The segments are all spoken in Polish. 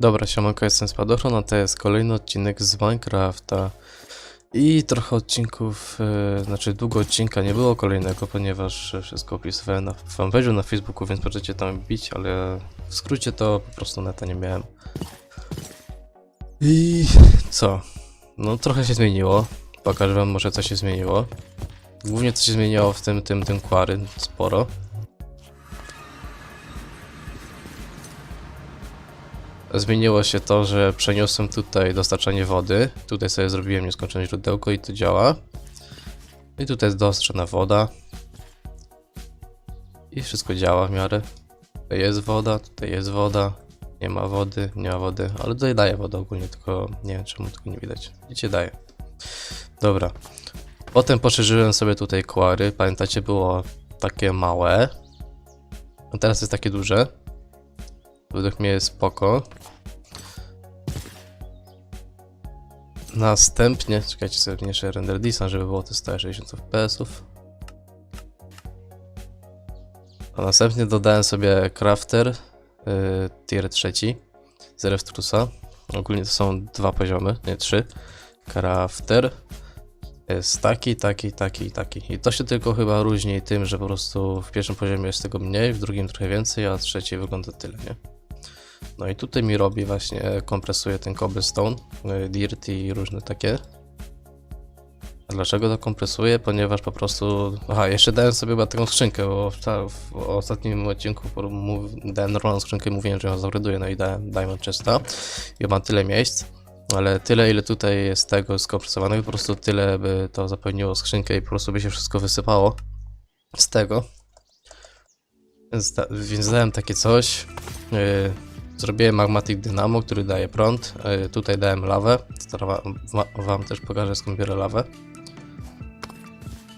Dobra, siemanko, jestem Spadochron, a to jest kolejny odcinek z Minecrafta. I trochę odcinków, e, znaczy długo odcinka nie było kolejnego, ponieważ wszystko opisywałem na fanpage'u na Facebooku, więc możecie tam bić, ale w skrócie to po prostu neta nie miałem. I co? No trochę się zmieniło. Pokażę wam może co się zmieniło. Głównie co się zmieniło w tym, tym, tym kwary, sporo. Zmieniło się to, że przeniosłem tutaj dostarczanie wody. Tutaj sobie zrobiłem nieskończone źródełko i to działa. I tutaj jest dostarczona woda. I wszystko działa w miarę. Tutaj jest woda, tutaj jest woda. Nie ma wody, nie ma wody, ale tutaj daje wodę ogólnie, tylko nie wiem czemu tego nie widać. Widzicie, daje. Dobra. Potem poszerzyłem sobie tutaj kwary. Pamiętacie, było takie małe. A teraz jest takie duże. Według mnie jest spoko. Następnie, czekajcie sobie mniejszy render distance, żeby było to 160 fps. A następnie dodałem sobie crafter yy, tier trzeci z Reftrusa. Ogólnie to są dwa poziomy, nie trzy. Crafter jest taki, taki, taki i taki. I to się tylko chyba różni tym, że po prostu w pierwszym poziomie jest tego mniej, w drugim trochę więcej, a w trzeciej wygląda tyle, nie? No i tutaj mi robi właśnie, kompresuje ten cobblestone, y, dirt i różne takie. A dlaczego to kompresuje? Ponieważ po prostu... Aha, jeszcze dałem sobie chyba taką skrzynkę, bo w, w ostatnim odcinku mów, dałem normalną skrzynkę i mówiłem, że ją zaureduję, no i dałem Diamond Chesta. I ma tyle miejsc, ale tyle ile tutaj jest tego skompresowanego, po prostu tyle by to zapełniło skrzynkę i po prostu by się wszystko wysypało z tego. Więc, da, więc dałem takie coś. Yy, Zrobiłem Magmatic Dynamo, który daje prąd. Yy, tutaj dałem lawę. Wam, wa- wam też pokażę skąd biorę lawę.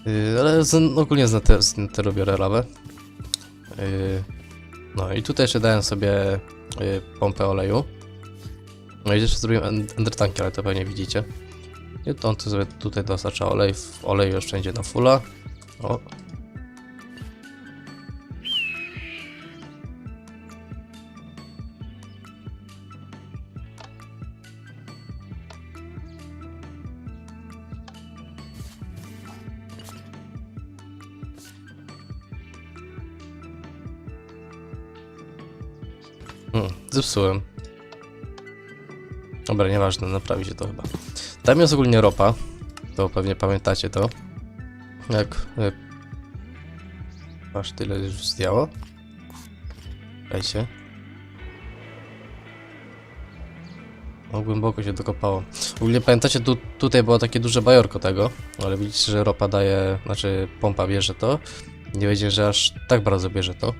Yy, ale ogólnie z netheru, z netheru biorę lawę. Yy, no i tutaj jeszcze dałem sobie pompę oleju. No i jeszcze zrobiłem end- endertanki, ale to pewnie widzicie. I to on tu sobie tutaj dostarcza olej. W oleju wszędzie na fulla. O, Hmm, zepsułem. Dobra, nieważne, naprawi się to chyba. Tam jest ogólnie ropa. To pewnie pamiętacie to. Jak... aż tyle już zdjęło. Czekajcie. No, głęboko się dokopało. Ogólnie pamiętacie, tu, tutaj było takie duże bajorko tego, ale widzicie, że ropa daje, znaczy pompa bierze to. Nie wiedziałem, że aż tak bardzo bierze to.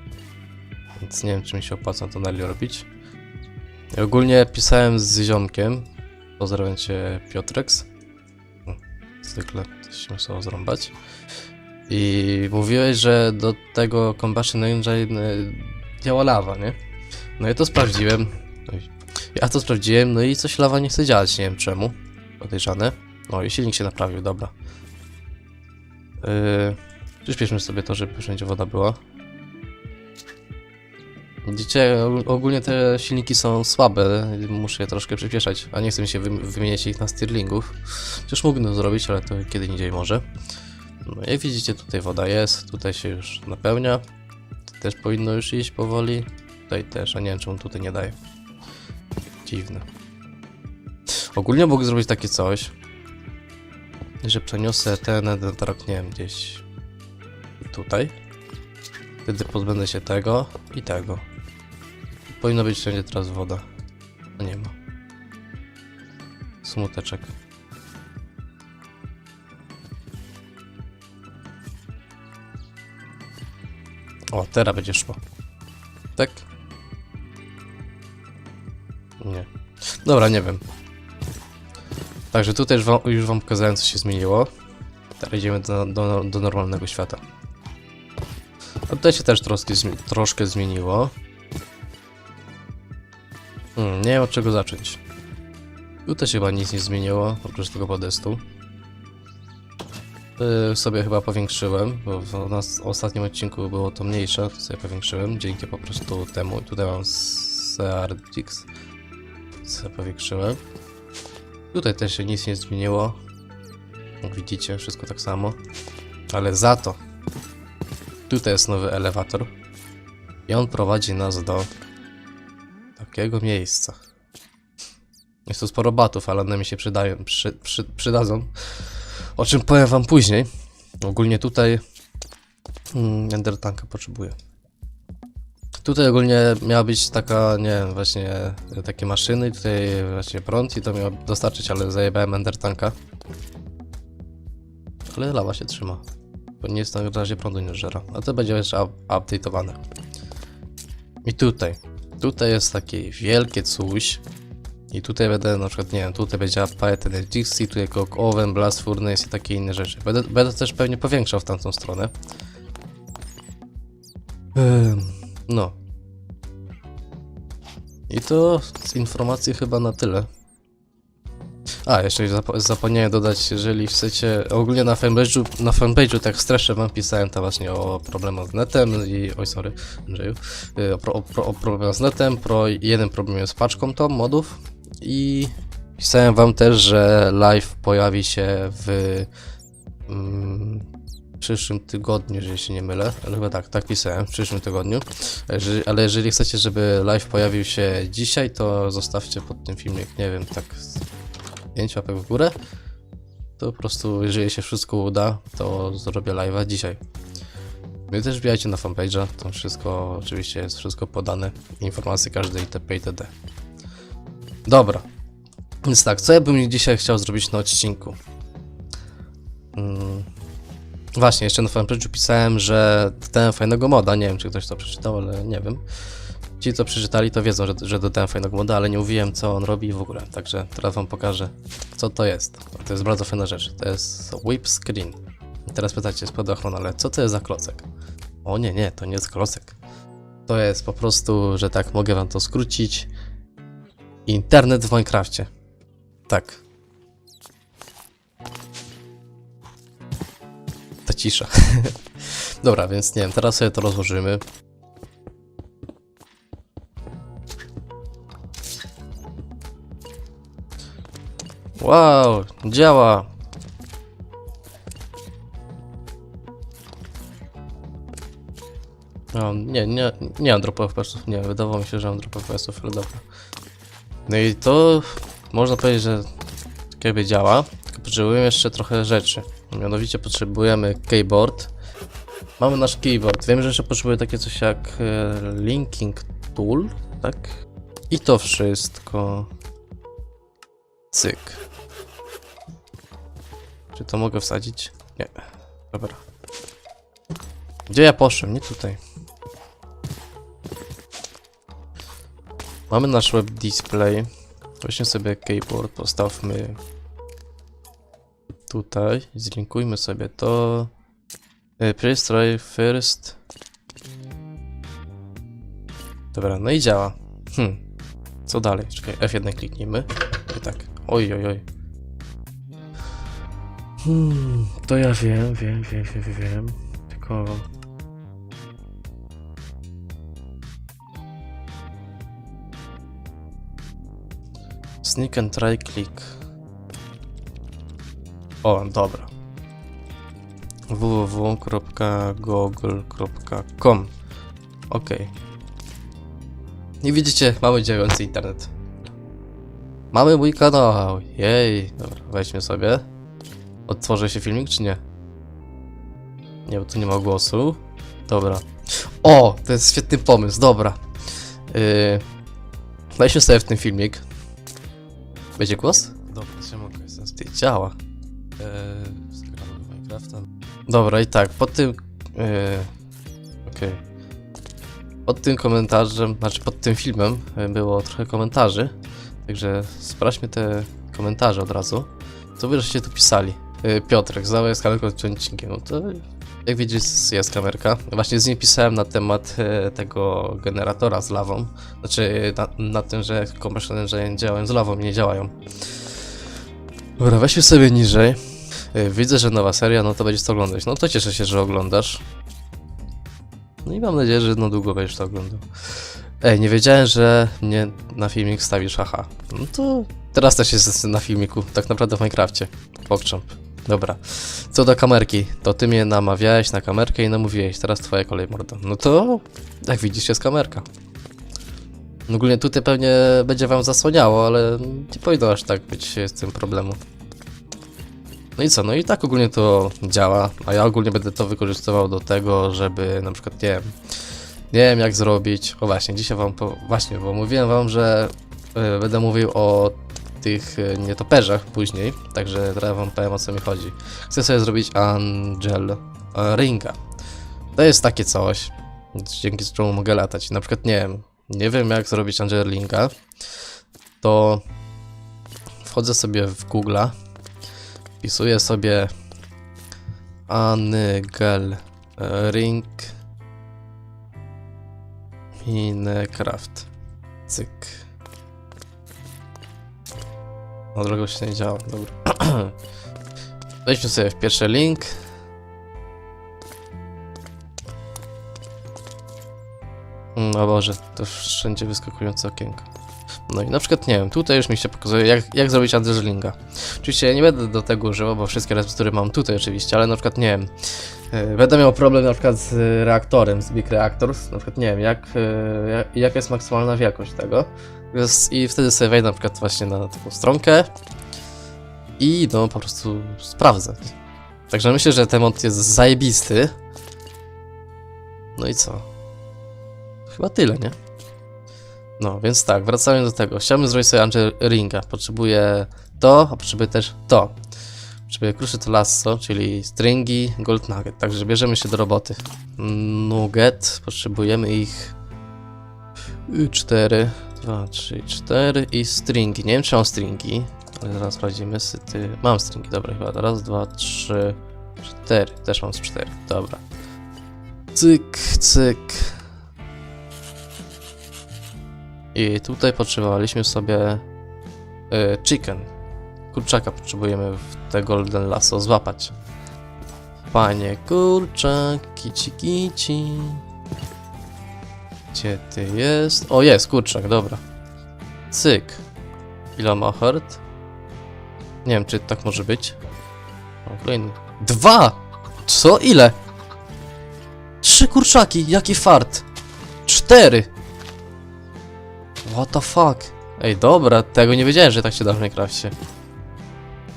Więc nie wiem, czy mi się opłaca to dalej robić. I ogólnie pisałem z ziomkiem. Pozdrawiam cię, Piotreks. Zwykle coś się musiało zrąbać. I mówiłeś, że do tego Combustion Engine y, działa lawa, nie? No i to sprawdziłem. Ja to sprawdziłem, no i coś lawa nie chce działać, nie wiem czemu. Podejrzane. No i silnik się naprawił, dobra. Yy, przyspieszmy sobie to, żeby wszędzie woda była. Widzicie, og- ogólnie te silniki są słabe, muszę je troszkę przyspieszać, a nie chcę się wy- wymieniać ich na Stirlingów. Przecież mógłbym to zrobić, ale to kiedy indziej może. No jak widzicie, tutaj woda jest, tutaj się już napełnia. Też powinno już iść powoli. Tutaj też, a nie wiem czemu tutaj nie daje. Dziwne. Ogólnie mogę zrobić takie coś, że przeniosę ten netherrack, nie wiem, gdzieś tutaj. Wtedy pozbędę się tego i tego. Powinno być wszędzie teraz woda. A nie ma. Smuteczek. O, teraz będzie szło. Tak? Nie. Dobra, nie wiem. Także tutaj już wam, już wam pokazałem, co się zmieniło. Teraz idziemy do, do, do normalnego świata. A tutaj się też troszkę, zmi- troszkę zmieniło. Nie wiem od czego zacząć. Tutaj się chyba nic nie zmieniło, oprócz tego podestu. Yy, sobie chyba powiększyłem, bo w nas ostatnim odcinku było to mniejsze, to sobie powiększyłem, dzięki po prostu temu. Tutaj mam CRX. Co powiększyłem. Tutaj też się nic nie zmieniło. Jak widzicie, wszystko tak samo. Ale za to tutaj jest nowy elewator. I on prowadzi nas do takiego miejsca. Jest tu sporo batów, ale one mi się przydają, przy, przy, przydadzą. O czym powiem wam później. Ogólnie tutaj mm, Ender Tanka potrzebuję. Tutaj ogólnie miała być taka, nie wiem, właśnie takie maszyny, tutaj właśnie prąd i to miało dostarczyć, ale zajebałem Ender Tanka. Ale lawa się trzyma. Bo nie jest na razie prądu nie żera. A to będzie jeszcze up- update'owane. I tutaj. Tutaj jest takie wielkie coś. I tutaj będę na przykład, nie wiem, tutaj będzie Python Dixie, tutaj Cock Oven, Blast Furnace i takie inne rzeczy. Będę, będę też pewnie powiększał w tamtą stronę. Ym, no. I to z informacji chyba na tyle. A, jeszcze zap zapomniałem dodać, jeżeli chcecie, ogólnie na fanpage'u, na fanpage'u tak w stresze wam pisałem tam właśnie o problemach z netem i, oj sorry, Andrzeju, y, o, pro, o, o problemach z netem, pro jeden problem z paczką to modów i pisałem wam też, że live pojawi się w mm, przyszłym tygodniu, jeżeli się nie mylę, ale chyba tak, tak pisałem, w przyszłym tygodniu, jeżeli, ale jeżeli chcecie, żeby live pojawił się dzisiaj, to zostawcie pod tym filmik, nie wiem, tak 5 łapek w górę, to po prostu, jeżeli się wszystko uda, to zrobię live'a dzisiaj. Wy też wbijajcie na fanpage'a, tam wszystko, oczywiście jest wszystko podane, informacje każdej itp. itd. Dobra, więc tak, co ja bym dzisiaj chciał zrobić na odcinku? Mm. Właśnie, jeszcze na fanpage'u pisałem, że dodałem fajnego moda, nie wiem czy ktoś to przeczytał, ale nie wiem. Ci co przeczytali to wiedzą, że, że dodałem fajnego moda, ale nie mówiłem co on robi w ogóle, także teraz wam pokażę co to jest. To jest bardzo fajna rzecz, to jest whip screen. I teraz pytacie spadochrona, ale co to jest za klocek? O nie, nie, to nie jest klocek. To jest po prostu, że tak mogę wam to skrócić. Internet w Minecrafcie. Tak. Ta cisza. Dobra, więc nie wiem, teraz sobie to rozłożymy. Wow, działa. O, nie, nie, nie mam drop FPS-ów, nie, wydawało mi się, że mam drop FPS-ów, ale dobra. No i to można powiedzieć, że jakby działa, tylko potrzebujemy jeszcze trochę rzeczy. Mianowicie potrzebujemy keyboard. Mamy nasz keyboard. Wiem, że jeszcze potrzebuję takie coś jak e, linking tool, tak? I to wszystko. Cyk. Czy to mogę wsadzić? Nie. Dobra. Gdzie ja poszłem? Nie tutaj. Mamy nasz web display. Weźmy sobie keyboard, postawmy tutaj. Zlinkujmy sobie to. Please try first. Dobra, no i działa. Hmm. Co dalej? Czekaj, F1 kliknijmy. I tak. Oj, oj, oj. Hmm, to ja wiem, wiem, wiem, wiem, wiem. Tylko... Sneak and try click. O, dobra. www.google.com Ok. I widzicie, mamy działający internet. Mamy mój kanał. Jej. Dobra, weźmy sobie. Odtworzy się filmik, czy nie? Nie, bo tu nie ma głosu. Dobra. O, to jest świetny pomysł, dobra. Yy, weźmy sobie w tym filmik. Będzie głos? Dobra, się mogę, jest ty działa. Yy, Minecrafta. Dobra, i tak, pod tym... Yy, Okej. Pod tym komentarzem, znaczy pod tym filmem yy, było trochę komentarzy. Także sprawdźmy te komentarze od razu. Co wy żeście tu pisali? Yy, Piotrek, znowu jest kamerką z odcinkiem. No to jak widzisz jest kamerka. Właśnie z niej pisałem na temat e, tego generatora z lawą. Znaczy na, na tym, że Compression Engine działają z lawą i nie działają. Dobra, weźmy sobie niżej. E, Widzę, że nowa seria, no to będziesz to oglądać. No to cieszę się, że oglądasz. No i mam nadzieję, że no długo będziesz to oglądał. Ej, nie wiedziałem, że mnie na filmik stawisz, haha. No to teraz też jest na filmiku, tak naprawdę w Minecrafcie. Pokcząp. Dobra. Co do kamerki, to ty mnie namawiałeś na kamerkę i namówiłeś, teraz twoja kolej, mordo. No to, jak widzisz, jest kamerka. Ogólnie tutaj pewnie będzie wam zasłaniało, ale nie powinno aż tak być z tym problemu. No i co, no i tak ogólnie to działa, a ja ogólnie będę to wykorzystywał do tego, żeby na przykład, nie wiem, nie wiem jak zrobić, o właśnie, dzisiaj wam, po, właśnie, bo mówiłem wam, że y, będę mówił o tych y, nietoperzach później, także teraz wam powiem o co mi chodzi. Chcę sobie zrobić Angel y, Ringa. To jest takie coś, dzięki czemu mogę latać. Na przykład, nie wiem, nie wiem jak zrobić Angel Ringa, to wchodzę sobie w Google'a, wpisuję sobie Angel Ring Minecraft. Cyk. O drogą się nie działa, dobra. Wejdźmy sobie w pierwszy link. Mm, O Boże, to wszędzie wyskakujące okienko. No i na przykład, nie wiem, tutaj już mi się pokazuje, jak, jak zrobić Linga. Oczywiście ja nie będę do tego używał, bo wszystkie receptury mam tutaj oczywiście, ale na przykład, nie wiem, będę miał problem na przykład z reaktorem, z Big Reactors, na przykład, nie wiem, jak, e, jak, jaka jest maksymalna wielkość tego. I wtedy sobie wejdę na przykład właśnie na taką stronkę i no po prostu sprawdzę. Także myślę, że ten mod jest zajebisty. No i co? Chyba tyle, nie? No, więc tak, wracając do tego. Chciałbym zrobić sobie Angel Ringa. Potrzebuję to, a potrzebuję też to. Potrzebuję kruszy to lasso, czyli stringi, gold nugget. Także bierzemy się do roboty. Nugget, potrzebujemy ich 4, 2, 3, 4 i stringi. Nie wiem, czy mam stringi, ale zaraz sprawdzimy. Syty. Mam stringi, dobra, chyba. Raz, dwa, trzy, cztery. Też mam z cztery, dobra. Cyk, cyk. I tutaj potrzebowaliśmy sobie y, chicken. Kurczaka potrzebujemy w te golden lasso złapać. Panie kurczak, kici kici. Gdzie ty jest? O, jest, kurczak, dobra. Cyk. Ile hurt? Nie wiem, czy tak może być. Kolejny. Dwa! Co? Ile? Trzy kurczaki, jaki fart! Cztery! What the fuck? Ej, dobra, tego nie wiedziałem, że tak się da w Minecrafcie.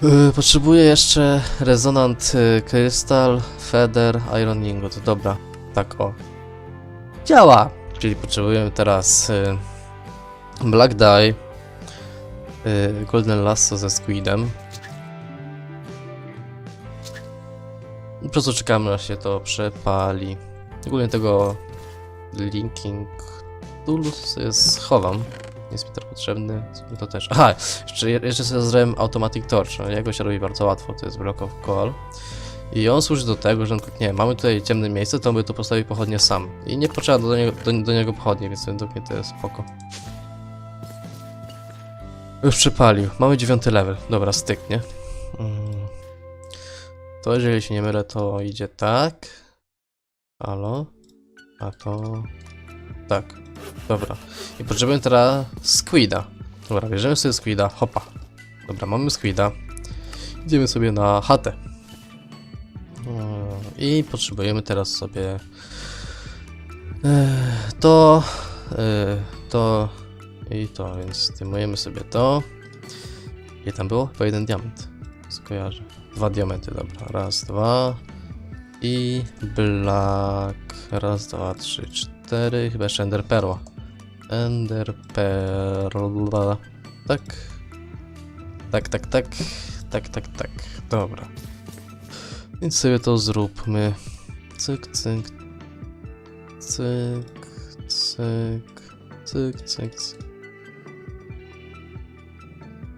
Yy, potrzebuję jeszcze rezonant y, krystal, feather, iron ingot. Dobra, tak o. Działa! Czyli potrzebujemy teraz y, black dye, y, golden lasso ze squidem. Po prostu czekamy aż się to przepali. Ogólnie tego linking tools schowam. Jest mi teraz potrzebny, to też. Aha, jeszcze, jeszcze sobie zrobiłem automatic torch. No, jego się robi bardzo łatwo, to jest block of coal. I on służy do tego, że przykład, nie mamy tutaj ciemne miejsce, to by tu postawił pochodnie sam. I nie potrzeba do niego, do, do niego pochodni, więc według mnie to jest spoko. Już przypalił. Mamy dziewiąty level. Dobra, styk, nie? Mm. To jeżeli się nie mylę, to idzie tak. Halo? A to... Tak. Dobra. I potrzebujemy teraz squida. Dobra, bierzemy sobie squida. Hopa. Dobra, mamy squida. Idziemy sobie na chatę. Mm, I potrzebujemy teraz sobie e, to, e, to i to, więc zdejmujemy sobie to. I tam było? Chyba jeden diament. Skojarzę. Dwa diamenty, dobra. Raz, dwa. I black. Raz, dwa, trzy, cztery. Chyba jeszcze ender perła. Ender perla. Tak. Tak, tak, tak. Tak, tak, tak. Dobra. Więc sobie to zróbmy. Cyk, cyk. Cyk, cyk. Cyk, cyk, cyk.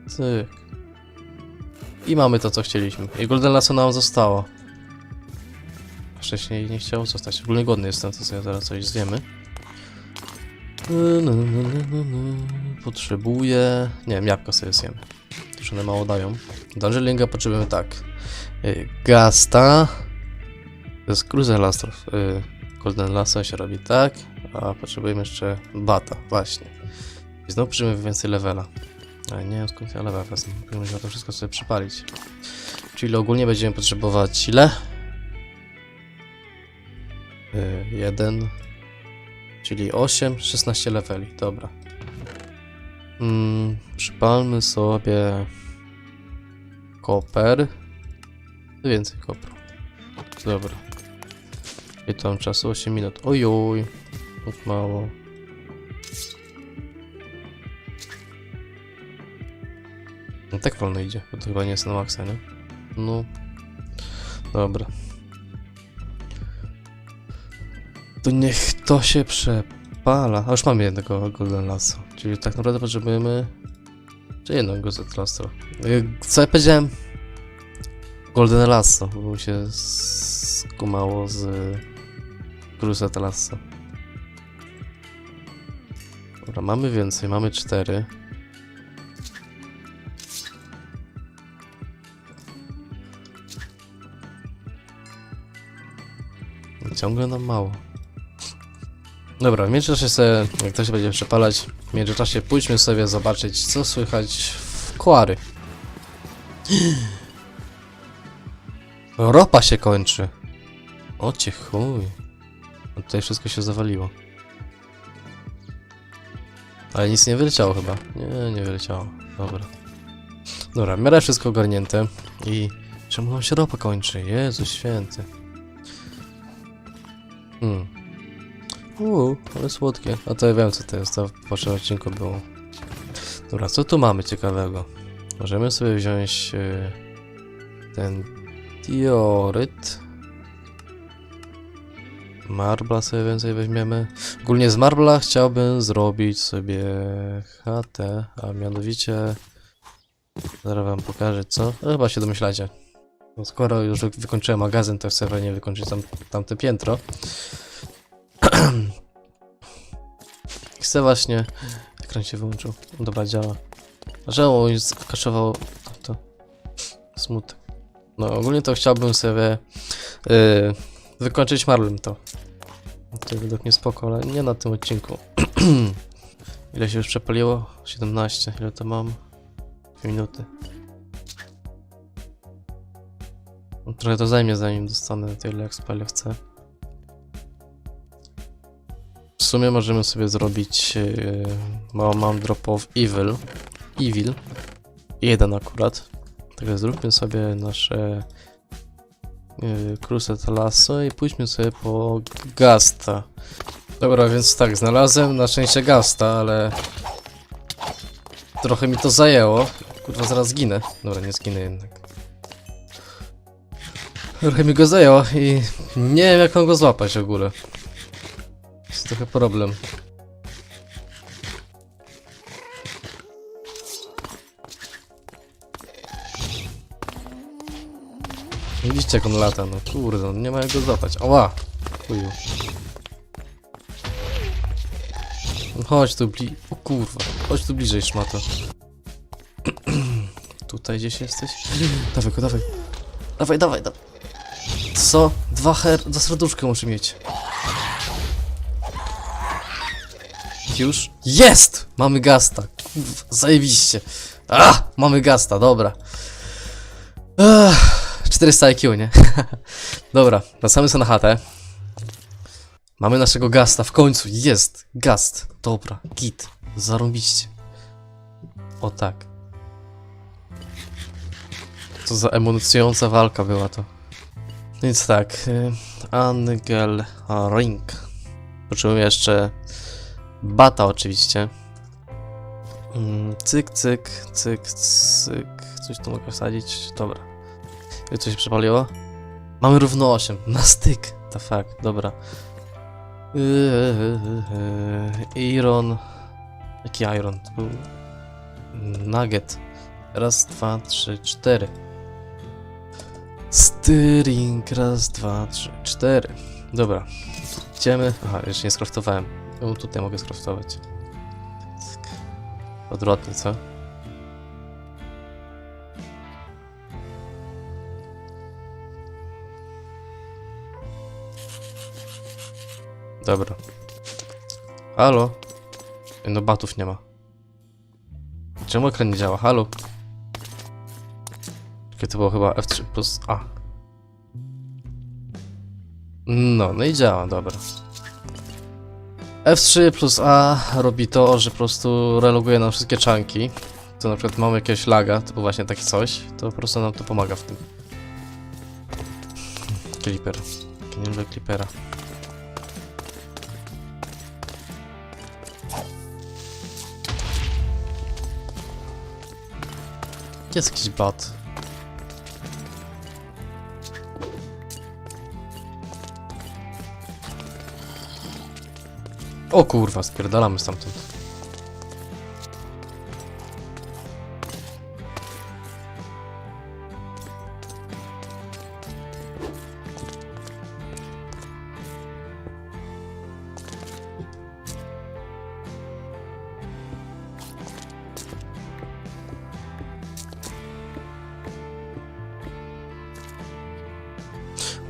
Cyk. I mamy to, co chcieliśmy. I Golden Lasso nam zostało. Wcześniej nie chciało zostać. Ogólnie głodny jestem, to sobie zaraz coś zjemy. No, no, no, no. Potrzebuję... Nie wiem, jabłko sobie zjemy. Już one mało dają. Dungeoninga potrzebujemy tak. Y, Gasta. To jest Cruiser Lastrów. Y, Golden Lasso się robi tak. A potrzebujemy jeszcze bata, właśnie. I znowu potrzebujemy więcej levela. Ale nie wiem skąd ja level wezmę. Musimy to wszystko sobie przypalić. Czyli ogólnie będziemy potrzebować ile? Yy, jeden. Czyli 8, 16 leveli, dobra. Mm, przypalmy sobie koper. Więcej kopru. Dobra. I tam czasu 8 minut. Ojoj. Tak mało. No tak wolno idzie, bo to chyba nie jest na maksa, nie? No. Dobra. To niech to się przepala. A już mamy jednego Golden Lasso. Czyli tak naprawdę potrzebujemy... Czy jedną Gazet Lasso. Co ja powiedziałem? Golden Lasso, bo mi się skumało z Cruzet Lasso. Dobra, mamy więcej, mamy cztery. Ciągle nam mało. Dobra, w międzyczasie sobie, jak to się będzie przepalać, w międzyczasie pójdźmy sobie zobaczyć, co słychać w Kwary. Ropa się kończy. O chuj. No tutaj wszystko się zawaliło. Ale nic nie wyleciało chyba. Nie, nie wyleciało. Dobra. Dobra, w miarę wszystko ogarnięte. I czemu nam się ropa kończy? Jezu święty. Hmm. Uuu, ale słodkie. A to ja wiem co to jest, to w poprzednim odcinku było. Dobra, co tu mamy ciekawego? Możemy sobie wziąć yy, ten dioryt. Marbla sobie więcej weźmiemy. Ogólnie z marbla chciałbym zrobić sobie chatę, a mianowicie... Zaraz wam pokażę co. No, chyba się domyślacie. No skoro już wykończyłem magazyn, to chcę pewnie wykończyć tam, tamte piętro. Chcę właśnie... Ekran się wyłączył. Dobra, działa. Mi skaszował to? Smutek. No ogólnie to chciałbym sobie yy, wykończyć marlem to. To według mnie spoko, ale nie na tym odcinku. Ile się już przepaliło? 17. Ile to mam? 2 minuty. No, Trochę to zajmie zanim dostanę tyle jak spalę chcę. Sumie możemy sobie zrobić yy, mam, drop of evil. Evil. Jeden akurat. Także zróbmy sobie nasze yy, Cruset Lasso i pójdźmy sobie po Gasta. Dobra, więc tak, znalazłem na szczęście Gasta, ale trochę mi to zajęło. Kurwa, zaraz zginę. Dobra, nie zginę jednak. Trochę mi go zajęło i nie wiem jak mam go złapać w ogóle. Trochę problem. Widzicie jak on lata, no kurde, no nie ma jak go złapać. Ała! Chuju. No Chodź tu bli... O kurwa, chodź tu bliżej szmato. Tutaj gdzieś jesteś? Dawaj go, dawaj. Dawaj, dawaj, dawaj. Co? Dwa her... Dwa serduszka muszę mieć. Już? Jest! Mamy gasta. Kurwa, zajebiście. Ah! Mamy gasta, dobra. Ech, 400 IQ, nie? dobra, wracamy sobie na chatę. Mamy naszego gasta, w końcu, jest! Gast, dobra, git, zarąbiście. O tak. Co za emocjonująca walka była to. Więc tak, y, Angel Ring. Potrzebuję jeszcze bata oczywiście. Mm, Cyk, cyk, cyk, cyk. Coś tu mogę wsadzić? Dobra. Coś się przepaliło? Mamy równo 8. Na styk. The fuck, dobra. Yy, Iron. Jaki Iron? To był Nugget. Raz, dwa, trzy, cztery. Steering. Raz, dwa, trzy, cztery. Dobra. Idziemy. Aha, jeszcze nie skraftowałem. No, tutaj mogę skraftować. Odwrotnie, co? Dobra. Halo? No batów nie ma. Czemu ekran nie działa? Halo? To było chyba F3 plus A. No, no i działa, dobra. F3 plus A robi to, że po prostu reloguje nam wszystkie czanki. To na przykład mamy jakiegoś laga, typu właśnie takie coś, to po prostu nam to pomaga w tym. Clipper. Nie lubię Clippera. Jest jakiś bat. O kurwa, spierdalamy stamtąd.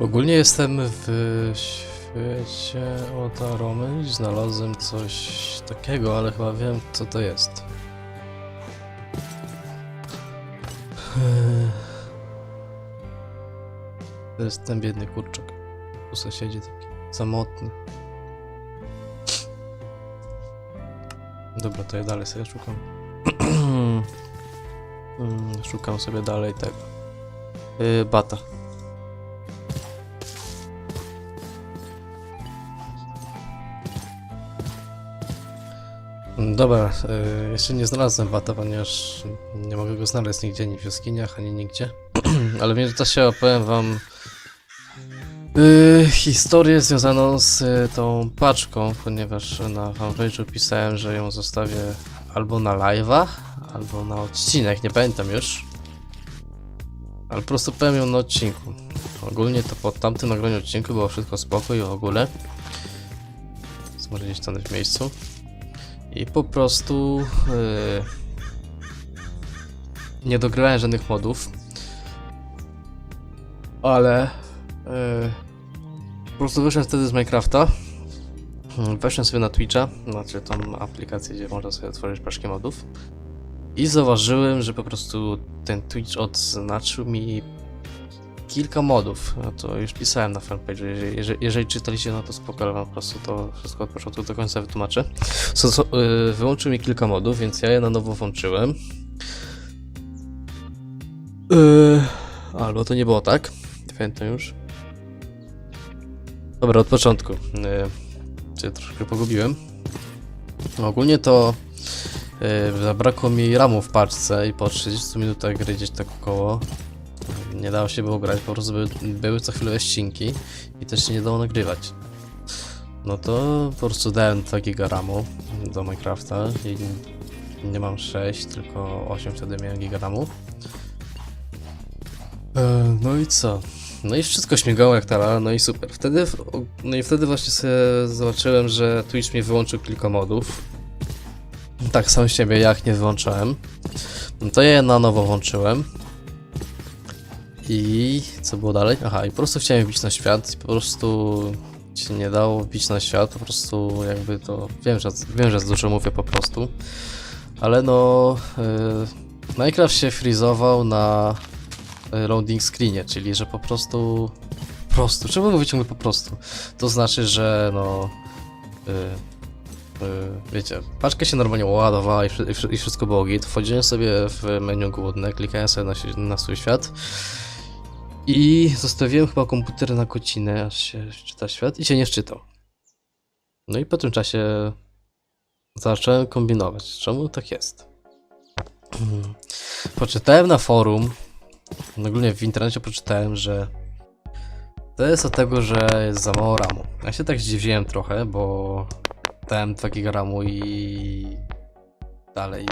Ogólnie jestem w świecie od aromy i znalazłem coś takiego, ale chyba wiem co to jest. To jest ten biedny kurczak. U sąsiedzi taki samotny. Dobra, to ja dalej sobie szukam. Mm, szukam sobie dalej tego. Yy, bata. Dobra, y, jeszcze nie znalazłem bata, ponieważ nie mogę go znaleźć nigdzie, ani w jaskiniach, ani nigdzie. Ale w międzyczasie opowiem wam y, historię związaną z y, tą paczką, ponieważ na fanpage'u pisałem, że ją zostawię albo na live'a, albo na odcinek, nie pamiętam już. Ale po prostu powiem ją na odcinku. Ogólnie to po tamtym nagraniu odcinku było wszystko spoko i w ogóle. Może gdzieś tam w miejscu. I po prostu yy, nie dogrywałem żadnych modów. Ale yy, po prostu wyszedłem wtedy z Minecrafta. Weszłem sobie na Twitcha, znaczy tą aplikację, gdzie można sobie otworzyć paczki modów. I zauważyłem, że po prostu ten Twitch odznaczył mi kilka modów. No to już pisałem na fanpage'u. Jeżeli, jeżeli, czytaliście, no to spoko, ale wam po prostu to wszystko od początku do końca wytłumaczę. So, so, yy, wyłączył mi kilka modów, więc ja je na nowo włączyłem. Yy, albo to nie było tak. Pamiętam już. Dobra, od początku. Yy, się troszkę pogubiłem. No, ogólnie to yy, zabrakło mi ramu w paczce i po 30 minutach gry gdzieś tak około nie dało się było grać, po prostu były, były co chwilę ścinki i też się nie dało nagrywać. No to po prostu dałem 2 giga RAMu do Minecrafta i nie mam 6, tylko 8 wtedy miałem giga RAMu. E, no i co? No i wszystko śmigało jak tala, no i super. Wtedy, no i wtedy właśnie sobie zobaczyłem, że Twitch mi wyłączył kilka modów. Tak sam siebie jak nie wyłączałem. No to ja je na nowo włączyłem. I co było dalej? Aha, i po prostu chciałem wbić na świat i po prostu się nie dało wbić na świat, po prostu jakby to... Wiem, że, wiem, że dużo mówię po prostu, ale no... Yy, Minecraft się freezował na y, loading screenie, czyli że po prostu... Po prostu, czemu mówię ciągle po prostu? To znaczy, że no... Yy, yy, wiecie, paczka się normalnie ładowała i, i i wszystko było git. Wchodziłem sobie w menu główne, klikałem sobie na, na swój świat i zostawiłem chyba komputer na godzinę, aż się czyta świat i się nie wczytał. No i po tym czasie zacząłem kombinować, czemu tak jest. Poczytałem na forum, ogólnie w internecie poczytałem, że to jest od tego, że jest za mało ramu. Ja się tak zdziwiłem trochę, bo dałem 2 giga ramu i dalej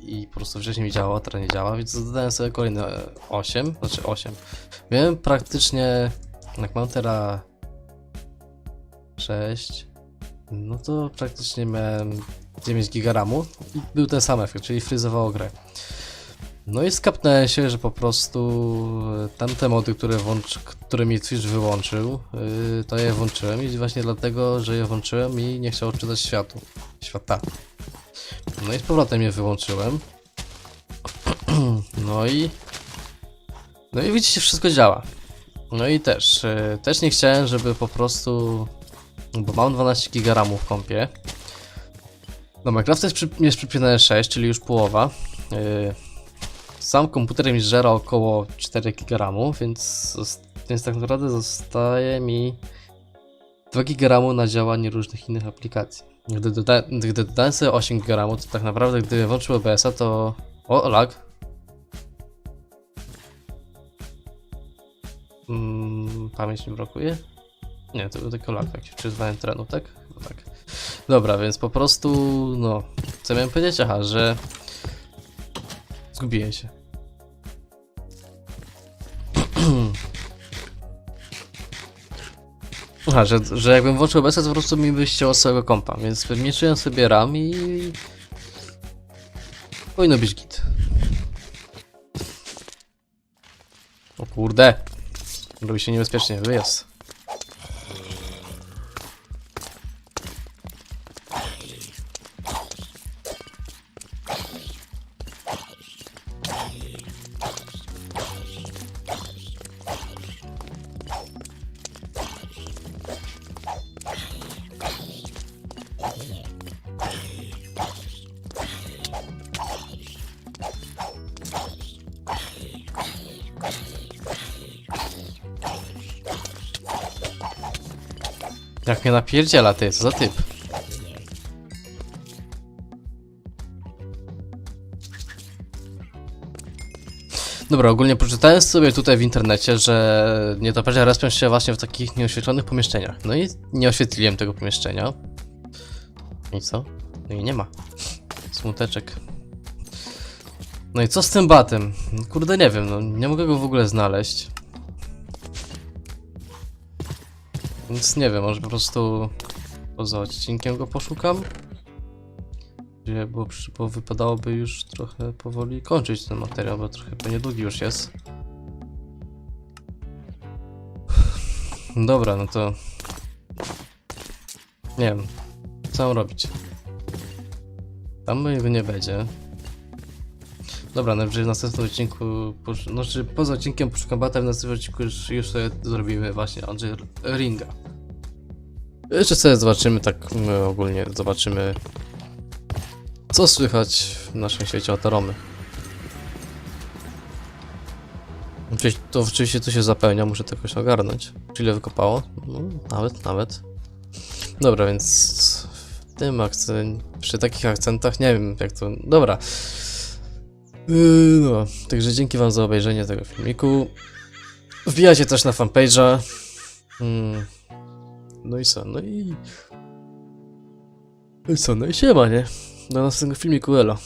i po prostu wcześniej mi działało, teraz nie działa, więc dodałem sobie kolejne 8, znaczy 8. Miałem praktycznie, jak mam teraz 6, no to praktycznie miałem 9 giga ramu i był ten sam efekt, czyli fryzowało grę. No i skapnąłem się, że po prostu tamte mody, które, włącz, które mi Twitch wyłączył, yy, to je włączyłem i właśnie dlatego, że je włączyłem i nie chciał odczytać światu. Świata. No i z powrotem je wyłączyłem. No i... No i widzicie, wszystko działa. No i też, yy, też nie chciałem, żeby po prostu... Bo mam 12 GB w kompie. No Minecraft jest, przy, jest przypięte 6, czyli już połowa. Yy, sam komputer mi żera około 4 GB, więc, więc tak naprawdę zostaje mi 2 GB na działanie różnych innych aplikacji. Gdy, doda gdy dodałem sobie 8 GB, to tak naprawdę gdybym włączył OBS-a, to... O, lag. Mm, pamięć mi brakuje? Nie, to był tylko lag, jak się przyzwałem trenu, tak? No tak. Dobra, więc po prostu, no... Co miałem powiedzieć? Aha, że... Zgubiłem się. Aha, że, że jakbym włączył OBS, to po prostu mi by ścięło całego kompa, więc wymniejszyłem sobie RAM i... Powinno być git. O kurde. Robi się niebezpiecznie, wyjazd. Jak mnie napierdziela, ty, co za typ. Dobra, ogólnie poczytałem sobie tutaj w internecie, że nietoperze respią się właśnie w takich nieoświetlonych pomieszczeniach. No i nie oświetliłem tego pomieszczenia. I co? No i nie ma. Smuteczek. No i co z tym batem? No Kurde, nie wiem, no nie mogę go w ogóle znaleźć. Więc nie wiem, może po prostu poza odcinkiem go poszukam. Bo, bo wypadałoby już trochę powoli kończyć ten materiał, bo trochę pewnie długi już jest. Dobra, no to... Nie wiem, co mam robić. Tam jego nie będzie. Dobra, najwyżej w następnym odcinku, posz- no czy poza odcinkiem poszukam bata, w następnym odcinku już, już sobie zrobimy właśnie Andrzej Ringa. Jeszcze sobie zobaczymy, tak ogólnie zobaczymy, co słychać w naszym świecie Ataromy. To oczywiście tu się zapełnia, muszę to jakoś ogarnąć. Ile wykopało? No, nawet, nawet. Dobra, więc w tym akcent, przy takich akcentach nie wiem jak to... Dobra. Yy, no, także dzięki wam za obejrzenie tego filmiku. Wbijajcie też na fanpage'a. Mm. No i co? No i... No i co? No i siema, nie? Do następnego filmiku, elo.